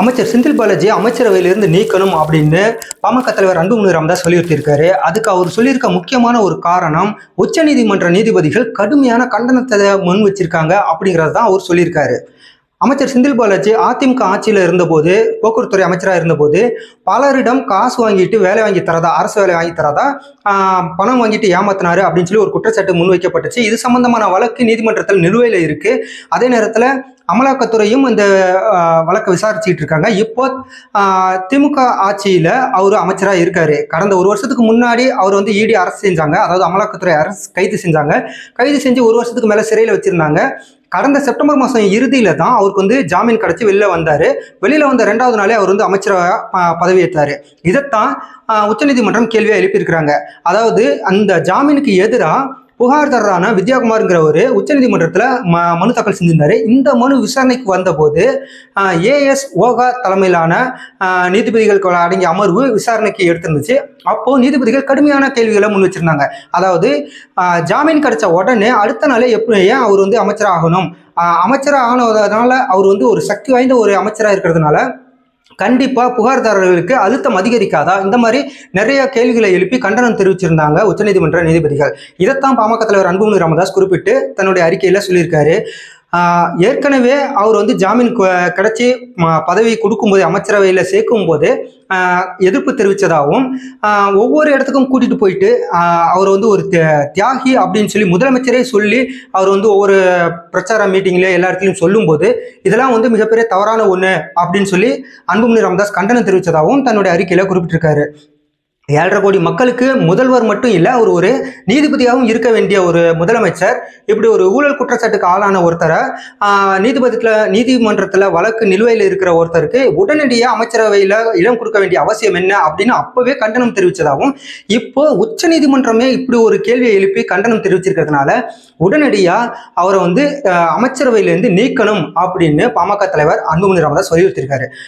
அமைச்சர் செந்தில் பாலாஜி அமைச்சரவையிலிருந்து நீக்கணும் அப்படின்னு பாமக தலைவர் அன்புமணி ராமதாஸ் வலியுறுத்தியிருக்காரு. அதுக்கு அவர் சொல்லியிருக்க முக்கியமான ஒரு காரணம் உச்சநீதிமன்ற நீதிபதிகள் கடுமையான கண்டனத்தை முன் வச்சிருக்காங்க அப்படிங்கிறது தான் அவர் சொல்லியிருக்காரு. அமைச்சர் செந்தில் பாலாஜி அதிமுக ஆட்சியில் இருந்தபோது போக்குவரத்துறை அமைச்சராக இருந்தபோது பலரிடம் காசு வாங்கிட்டு வேலை வாங்கி தரதா அரசு வேலை வாங்கி தரதா பணம் வாங்கிட்டு ஏமாத்தினாரு அப்படின்னு சொல்லி ஒரு குற்றச்சாட்டு முன்வைக்கப்பட்டுச்சு இது சம்பந்தமான வழக்கு நீதிமன்றத்தில் நிலுவையில் இருக்கு. அதே நேரத்தில் அமலாக்கத்துறையும் இந்த வழக்கை விசாரிச்சுட்டு இருக்காங்க. இப்போ திமுக ஆட்சியில் அவர் அமைச்சராக இருக்காரு. கடந்த ஒரு வருஷத்துக்கு முன்னாடி அவர் வந்து இடி அரசு செஞ்சாங்க. அதாவது அமலாக்கத்துறை அரசு கைது செஞ்சாங்க. கைது செஞ்சு ஒரு வருஷத்துக்கு மேலே சிறையில் வச்சிருந்தாங்க. கடந்த செப்டம்பர் மாதம் இறுதியில் தான் அவருக்கு வந்து ஜாமீன் கிடச்சி வெளியில் வந்தார். வெளியில் வந்த ரெண்டாவது நாளே அவர் வந்து அமைச்சராக ப- பதவியேற்றாரு. இதைத்தான் உச்சநீதிமன்றம் கேள்வியாக எழுப்பியிருக்கிறாங்க. அதாவது அந்த ஜாமீனுக்கு எதிராக புகார்தாரரான வித்யாகுமார்ங்கிறவர் உச்சநீதிமன்றத்தில் ம மனு தாக்கல் செஞ்சிருந்தாரு. இந்த மனு விசாரணைக்கு வந்தபோது ஏஎஸ் ஓகா தலைமையிலான நீதிபதிகள் அடங்கிய அமர்வு விசாரணைக்கு எடுத்திருந்துச்சு. அப்போ நீதிபதிகள் கடுமையான கேள்விகளை முன் வச்சிருந்தாங்க. அதாவது ஜாமீன் கிடைச்ச உடனே அடுத்த நாளே எப்படி ஏன் அவர் வந்து அமைச்சராகணும்? அமைச்சராக ஆனதுனால அவர் வந்து ஒரு சக்தி வாய்ந்த ஒரு அமைச்சராக இருக்கிறதுனால கண்டிப்பாக புகார்தாரர்களுக்கு அழுத்தம் அதிகரிக்காதா? இந்த மாதிரி நிறைய கேள்விகளை எழுப்பி கண்டனம் தெரிவிச்சிருந்தாங்க உச்சநீதிமன்ற நீதிபதிகள். இதைத்தான் பாமக தலைவர் அன்புமணி ராமதாஸ் குறிப்பிட்டு தன்னுடைய அறிக்கையில் சொல்லியிருக்காரு. ஏற்கனவே அவர் வந்து ஜாமீன் கிடைச்சி பதவி கொடுக்கும்போது அமைச்சரவையில் சேர்க்கும் போது எதிர்ப்பு தெரிவித்ததாகவும் ஒவ்வொரு இடத்துக்கும் கூட்டிட்டு போயிட்டு அவர் வந்து ஒரு தியா- தியாகி அப்படின்னு சொல்லி முதலமைச்சரே சொல்லி அவர் வந்து ஒவ்வொரு பிரச்சார மீட்டிங்கில் எல்லா இடத்துலையும் சொல்லும்போது இதெல்லாம் வந்து மிகப்பெரிய தவறான ஒன்று அப்படின்னு சொல்லி அன்புமணி ராமதாஸ் கண்டனம் தெரிவித்ததாகவும் தன்னுடைய அறிக்கையில் குறிப்பிட்டிருக்காரு. ஏழரை கோடி மக்களுக்கு முதல்வர் மட்டும் இல்லை அவர் ஒரு நீதிபதியாகவும் இருக்க வேண்டிய ஒரு முதலமைச்சர் இப்படி ஒரு ஊழல் குற்றச்சாட்டுக்கு ஆளான ஒருத்தரை நீதிபதியில் நீதிமன்றத்தில் வழக்கு நிலுவையில் இருக்கிற ஒருத்தருக்கு உடனடியாக அமைச்சரவையில் இடம் கொடுக்க வேண்டிய அவசியம் என்ன அப்படின்னு அப்போவே கண்டனம் தெரிவித்ததாகவும் இப்போ உச்ச நீதிமன்றமே இப்படி ஒரு கேள்வியை எழுப்பி கண்டனம் தெரிவிச்சிருக்கிறதுனால உடனடியாக அவரை வந்து அமைச்சரவையிலேருந்து நீக்கணும் அப்படின்னு பாமக தலைவர் அன்புமணி ராமதாஸ் வலியுறுத்தியிருக்காரு.